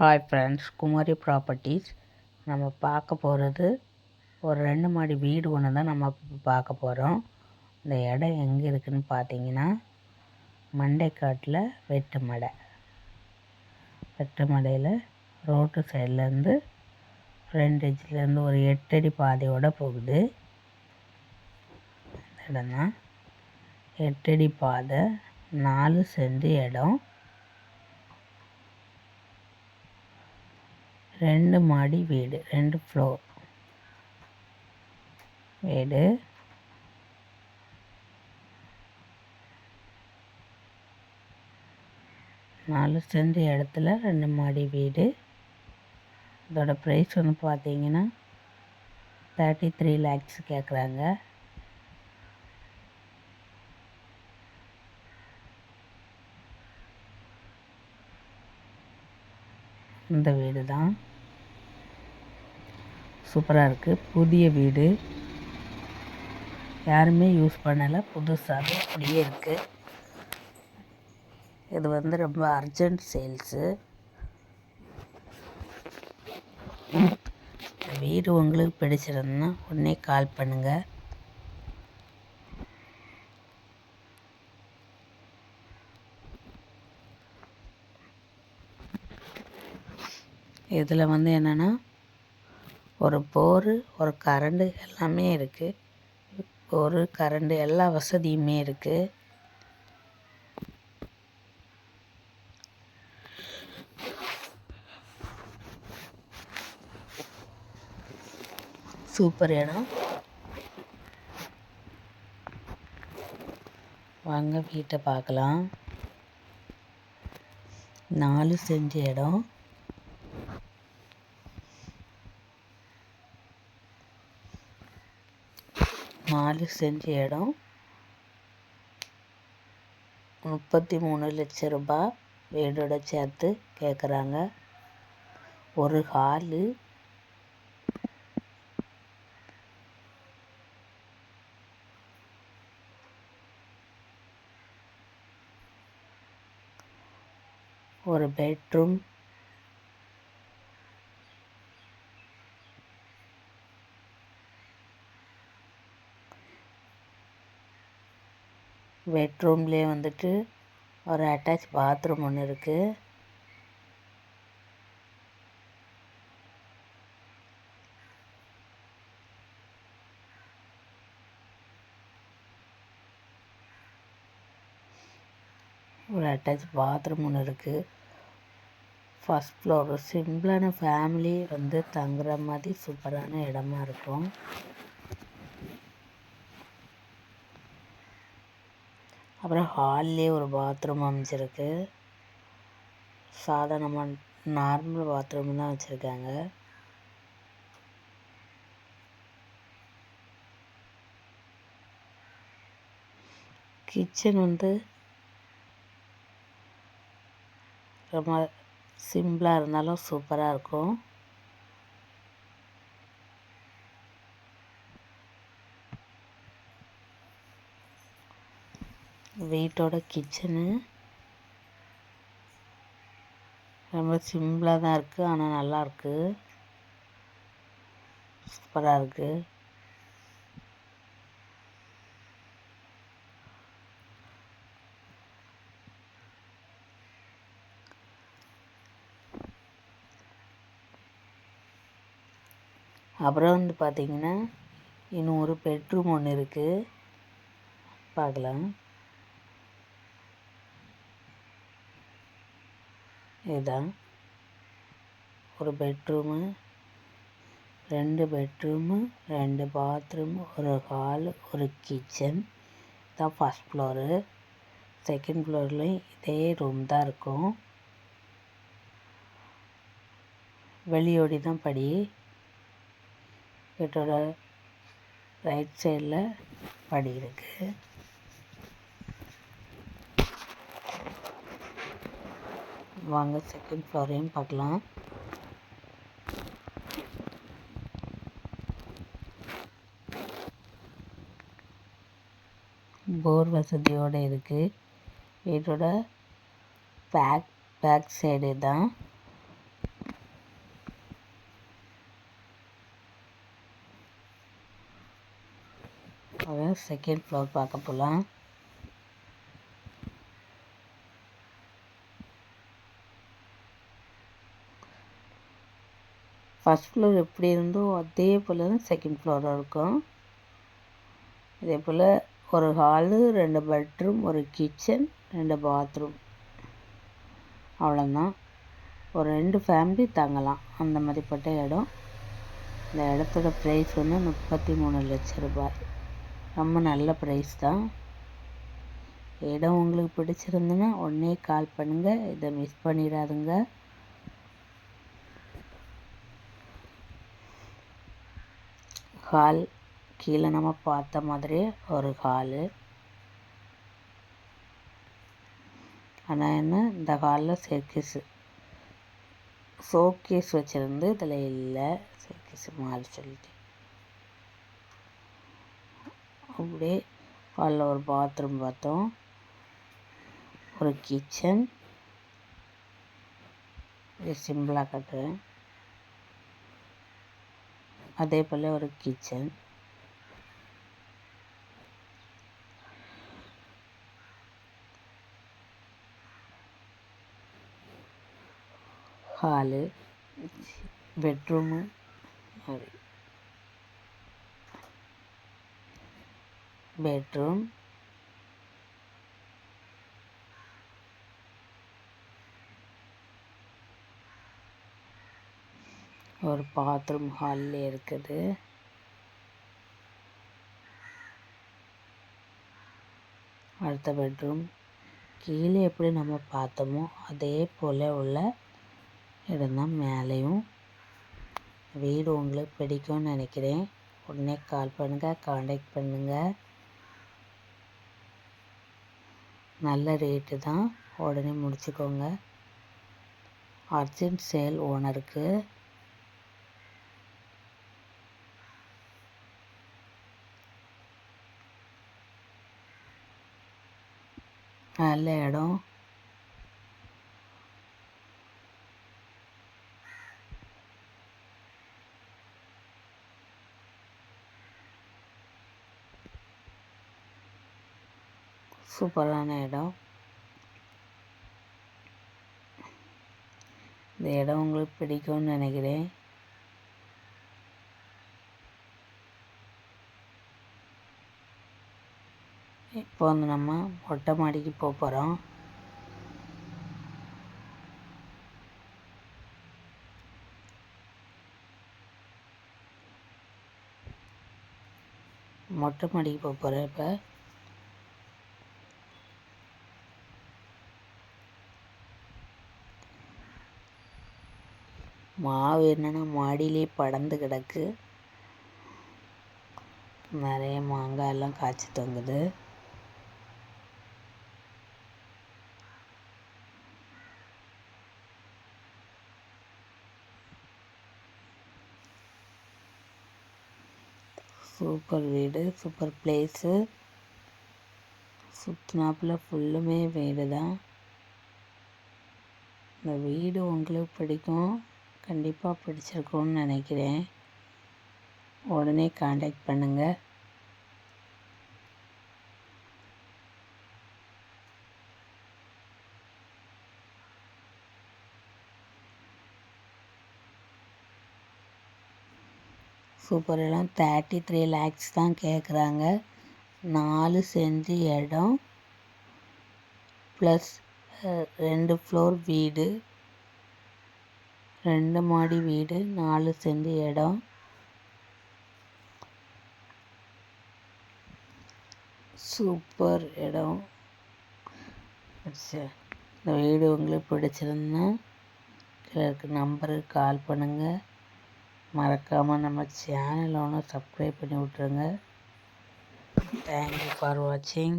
Hi friends குமாரி properties நம்ம பார்க்க போகிறது ஒரு ரெண்டு மாடி வீடு ஒன்று தான் நம்ம பார்க்க போகிறோம் இந்த இடம் எங்கே இருக்குதுன்னு பார்த்தீங்கன்னா மண்டைக்காட்டில் வெட்டுமடை வெட்டுமடையில் ரோட்டு சைட்லேருந்து ஃப்ரண்ட் எஜ்லேருந்து ஒரு எட்டடி பாதையோடு போகுது. இந்த இடம் தான் எட்டடி பாதை நாலு சென்ட் இடம். ரெண்டு மாடி வீடு ரெண்டு ஃப்ளோர் வீடு. நாலு சென்ட் இடத்துல ரெண்டு மாடி வீடு. இதோட ப்ரைஸ் வந்து பார்த்தீங்கன்னா தேர்ட்டி த்ரீ லேக்ஸ் கேட்குறாங்க இந்த வீடு தான் சூப்பராக இருக்குது புதிய வீடு. யாருமே யூஸ் பண்ணலை. புதுசாக அப்படியே இருக்குது இது வந்து ரொம்ப அர்ஜெண்ட் சேல்ஸு. வீடு உங்களுக்கு பிடிச்சிருந்தா உடனே கால் பண்ணுங்கள் இதில் வந்து என்னென்னா ஒரு போரு ஒரு கரண்டு எல்லாமே இருக்குது போரு கரண்டு எல்லா வசதியுமே இருக்குது சூப்பர் இடம். வாங்க வீட்டை பார்க்கலாம். நாலு செஞ்ச இடம். நாலு சென்ட் இடம் முப்பத்தி மூணு லட்ச ரூபாய் வீடோட சேர்த்து கேட்குறாங்க ஒரு ஹாலு ஒரு பெட்ரூம் பெட்ரூம்லேயே வந்துட்டு ஒரு அட்டாச் பாத்ரூம் ஒன்று இருக்குது ஒரு அட்டாச் பாத்ரூம் ஒன்று இருக்குது ஃபஸ்ட் ஃப்ளோர் சிம்பிளான ஃபேமிலி வந்து தங்குற மாதிரி சூப்பரான இடமா இருக்கும். அப்புறம் ஹால்லே ஒரு பாத்ரூம் அமைச்சிருக்கு சாதாரணமாக நார்மல் பாத்ரூம் தான் வச்சுருக்காங்க. கிச்சன் வந்து ரொம்ப சிம்பிளாக இருந்தாலும் சூப்பராக இருக்கும். வீட்டோட கிச்சனு. ரொம்ப சிம்பிளாக தான் இருக்குது ஆனால் நல்லாயிருக்கு சூப்பராக இருக்குது அப்புறம் வந்து பார்த்திங்கன்னா இன்னும் ஒரு பெட்ரூம் ஒன்று இருக்குது பார்க்கலாம். இதுதான் ஒரு பெட்ரூமு ரெண்டு பெட்ரூமு ரெண்டு பாத்ரூம் ஒரு ஹால் ஒரு கிச்சன் தான் ஃபஸ்ட் ஃப்ளோரு செகண்ட் ஃப்ளோர்லேயும் இதே ரூம் தான் இருக்கும். வெளியோடி தான் படி. வீட்டோட ரைட் சைடில் படி இருக்குது வாங்க செகண்ட் ஃப்ளோரையும் பார்க்கலாம். போர் வசதியோடு இருக்குது வீட்டோட பேக் பேக் சைடு தான். செகண்ட் ஃப்ளோர் பார்க்க போகலாம் ஃபஸ்ட் ஃப்ளோர் எப்படி இருந்தோ அதே போல் தான் செகண்ட் ஃப்ளோரும் இருக்கும். இதே போல் ஒரு ஹாலு ரெண்டு பெட்ரூம் ஒரு கிச்சன் ரெண்டு பாத்ரூம் அவ்வளோதான் ஒரு ரெண்டு ஃபேமிலி தங்கலாம். அந்த மாதிரிப்பட்ட இடம். இந்த இடத்தோட ப்ரைஸ் வந்து முப்பத்தி மூணு லட்ச ரூபாய். ரொம்ப நல்ல ப்ரைஸ் தான். இடம் உங்களுக்கு பிடிச்சிருந்துன்னா உடனே கால் பண்ணுங்கள் இதை மிஸ் பண்ணிடாதுங்க. ஹால் கீழே நம்ம பார்த்த மாதிரி ஒரு ஹாலு ஆனால் என்ன இந்த ஹாலில் சேர்க்கேஸு ஷோகேஸ் வச்சுருந்து இதில் இல்லை. ஷோகேஸ் மாறி சொல்லிட்டு அப்படியே ஹாலில் ஒரு பாத்ரூம் பார்த்தோம். ஒரு கிச்சன் இது சிம்பிளாக கட்டுறேன். அதே போல் ஒரு கிச்சன் ஹாலு பெட்ரூமு பெட்ரூம் ஒரு பாத்ரூம் ஹாலில் இருக்குது. அடுத்த பெட்ரூம் கீழே எப்படி நம்ம பார்த்தோமோ அதே போல் உள்ள இடம்தான் மேலேயும். வீடு உங்களுக்கு பிடிக்கும்னு நினைக்கிறேன். உடனே கால் பண்ணுங்கள் காண்டாக்ட் பண்ணுங்கள் நல்ல ரேட்டு தான். உடனே முடிச்சுக்கோங்க. அர்ஜென்ட் சேல் ஓனருக்கு நல்ல இடம் சூப்பரான இடம் இந்த இடம் உங்களுக்கு பிடிக்கும்னு நினைக்கிறேன் இப்போ வந்து நம்ம மொட்டை மாடிக்கு போக போகிறோம் மொட்டை மாடிக்கு போக போகிறேன் இப்போ. மாவு என்னென்னா மாடியிலே படந்து கிடக்கு. நிறைய மாங்காய் எல்லாம் காய்ச்சி தொங்குது. சூப்பர் வீடு சூப்பர் பிளேஸு சுற்றினாப்பில் ஃபுல்லுமே வீடு தான் இந்த வீடு உங்களுக்கு பிடிக்கும் கண்டிப்பாக பிடிச்சிருக்கும்னு நினைக்கிறேன். உடனே காண்டாக்ட் பண்ணுங்கள் சூப்பர் இடம் தேர்ட்டி த்ரீ லேக்ஸ் தான் கேட்குறாங்க நாலு செஞ்சு இடம் ப்ளஸ் ரெண்டு ஃப்ளோர் வீடு ரெண்டு மாடி வீடு நாலு செஞ்சு இடம். சூப்பர் இடம். இந்த வீடு உங்களுக்கு பிடிச்சிருந்தா கீழே நம்பருக்கு கால் பண்ணுங்கள் மறக்காமல் நம்ம சேனலை ஒன்று சப்ஸ்கிரைப் பண்ணி விட்ருங்க தேங்க்யூ ஃபார் வாட்சிங்